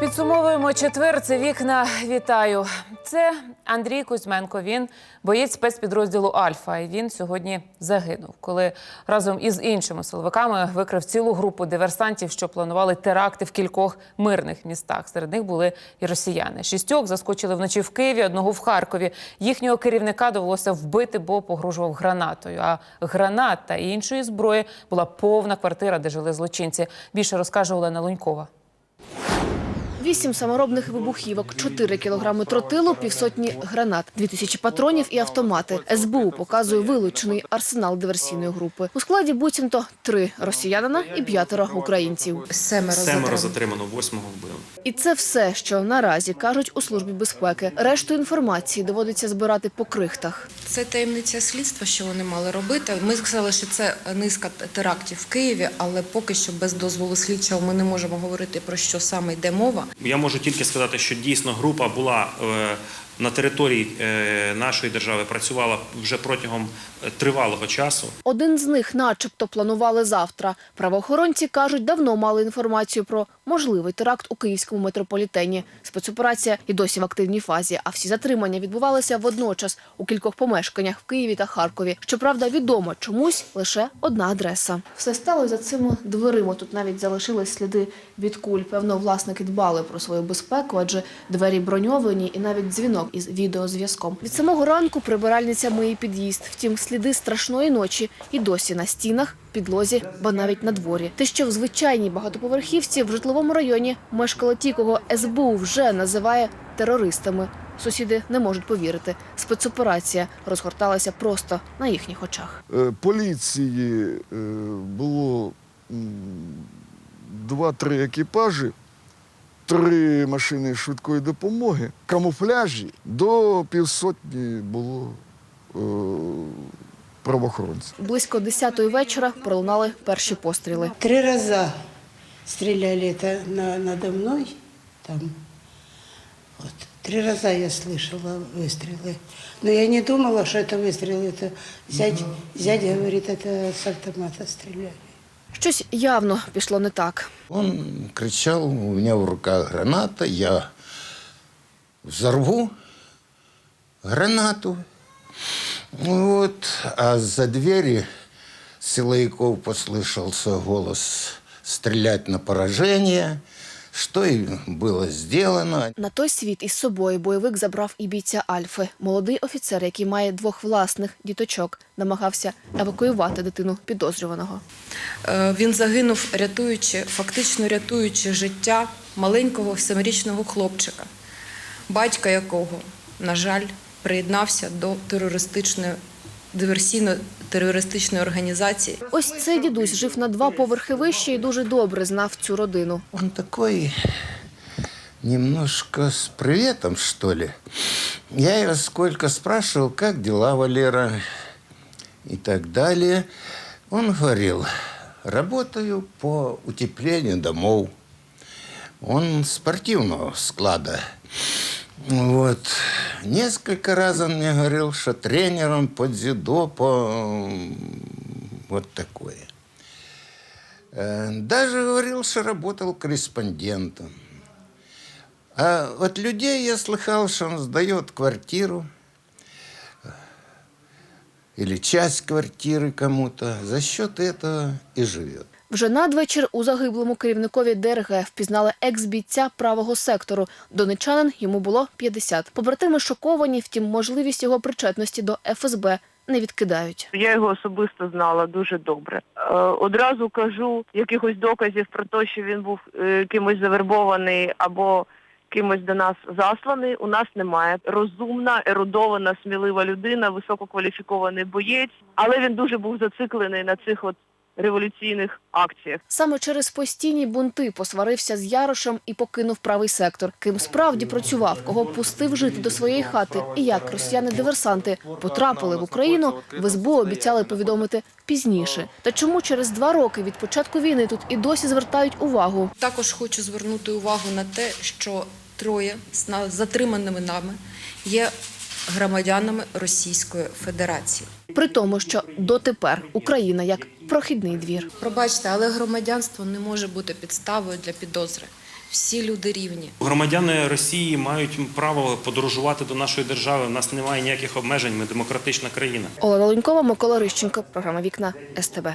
Підсумовуємо четвер. Це вікна. Вітаю. Це Андрій Кузьменко. Він боєць спецпідрозділу Альфа. І він сьогодні загинув, коли разом із іншими силовиками викрив цілу групу диверсантів, що планували теракти в кількох мирних містах. Серед них були і росіяни. Шістьох заскочили вночі в Києві, одного в Харкові. Їхнього керівника довелося вбити, бо погрожував гранатою. А гранат та іншої зброї була повна квартира, де жили злочинці. Більше розкаже Олена Лунькова. Вісім саморобних вибухівок, 4 кілограми тротилу, півсотні гранат, дві тисячі патронів і автомати. СБУ показує вилучений арсенал диверсійної групи. У складі буцімто три росіянина і п'ятеро українців. Семеро, Семеро затримано. затримано, восьмого вбили. І це все, що наразі кажуть у службі безпеки. Решту інформації доводиться збирати по крихтах. Це таємниця слідства, що вони мали робити. Ми сказали, що це низка терактів в Києві, але поки що без дозволу слідчого ми не можемо говорити про що саме йде мова. Я можу тільки сказати, що дійсно група була е, на території е, нашої держави, працювала вже протягом е, тривалого часу. Один з них, начебто, планували завтра. Правоохоронці кажуть, давно мали інформацію про можливий теракт у київському метрополітені. Спецоперація і досі в активній фазі. А всі затримання відбувалися водночас у кількох помешканнях в Києві та Харкові. Щоправда, відомо чомусь лише одна адреса. Все стало за цими дверима. Тут навіть залишились сліди від куль. Певно, власники дбали про свою безпеку, адже двері броньовані і навіть дзвінок із відеозв'язком. Від самого ранку прибиральниця миє під'їзд. Втім, сліди страшної ночі і досі на стінах, підлозі, ба навіть на дворі. Те, що в звичайній багатоповерхівці в житловому районі мешкало ті, кого СБУ вже називає терористами. Сусіди не можуть повірити. Спецоперація розгорталася просто на їхніх очах. Е, Поліції е, було два-три екіпажі, три машини швидкої допомоги, камуфляжі до півсотні було е, правоохоронців. Близько 10-ї вечора пролунали перші постріли. Три раза стреляли это на, надо мной там. Вот. Три раза я слышала выстрелы. Но я не думала, что это выстрелы. Это зять, зять говорит, это с автомата стреляли. Щось явно пішло не так. Он кричал, у меня в руках граната, я взорву гранату. Вот, а за двери силовиков послышался голос стрелять на поражение, что и было сделано. На той світ із собою бойовик забрав і бійця Альфи. Молодий офіцер, який має двох власних діточок, намагався евакуювати дитину підозрюваного. Е, Він загинув, рятуючи, фактично рятуючи життя маленького семирічного хлопчика, батька якого, на жаль, приєднався до терористичної диверсійно-терористичної організації. Ось цей дідусь жив на два поверхи вище і дуже добре знав цю родину. Он такой немножко с приветом, что ли. Я его сколько спрашивал, как дела, Валера, и так далее. Он говорил, работаю по утеплению домов. Он спортивного склада. Вот. Несколько раз он мне говорил, что тренером по дзюдо, по вот такое. Э, Даже говорил, что работал корреспондентом. А от людей я слыхал, что он сдает квартиру э, или часть квартиры кому-то. За счет этого и живет. Вже надвечір у загиблому керівникові ДРГ впізнали екс-бійця правого сектору. Донечанин йому було 50. Побратими шоковані, втім, можливість його причетності до ФСБ не відкидають. Я його особисто знала дуже добре. Е, одразу кажу, якихось доказів про те, що він був е, кимось завербований або кимось до нас засланий, у нас немає. Розумна, ерудована, смілива людина, висококваліфікований боєць, але він дуже був зациклений на цих от революційних акціях. Саме через постійні бунти посварився з Ярошем і покинув правий сектор. Ким справді працював, кого пустив жити до своєї хати, і як росіяни-диверсанти потрапили в Україну, в СБУ обіцяли повідомити пізніше. Та чому через два роки від початку війни тут і досі звертають увагу? Також хочу звернути увагу на те, що троє з на- затриманими нами є громадянами Російської Федерації. При тому, що дотепер Україна як прохідний двір. Пробачте, але громадянство не може бути підставою для підозри. всі люди рівні. Громадяни Росії мають право подорожувати до нашої держави. У нас немає ніяких обмежень. Ми демократична країна. Олена Лунькова, Микола Рищенко. Програма Вікна СТБ.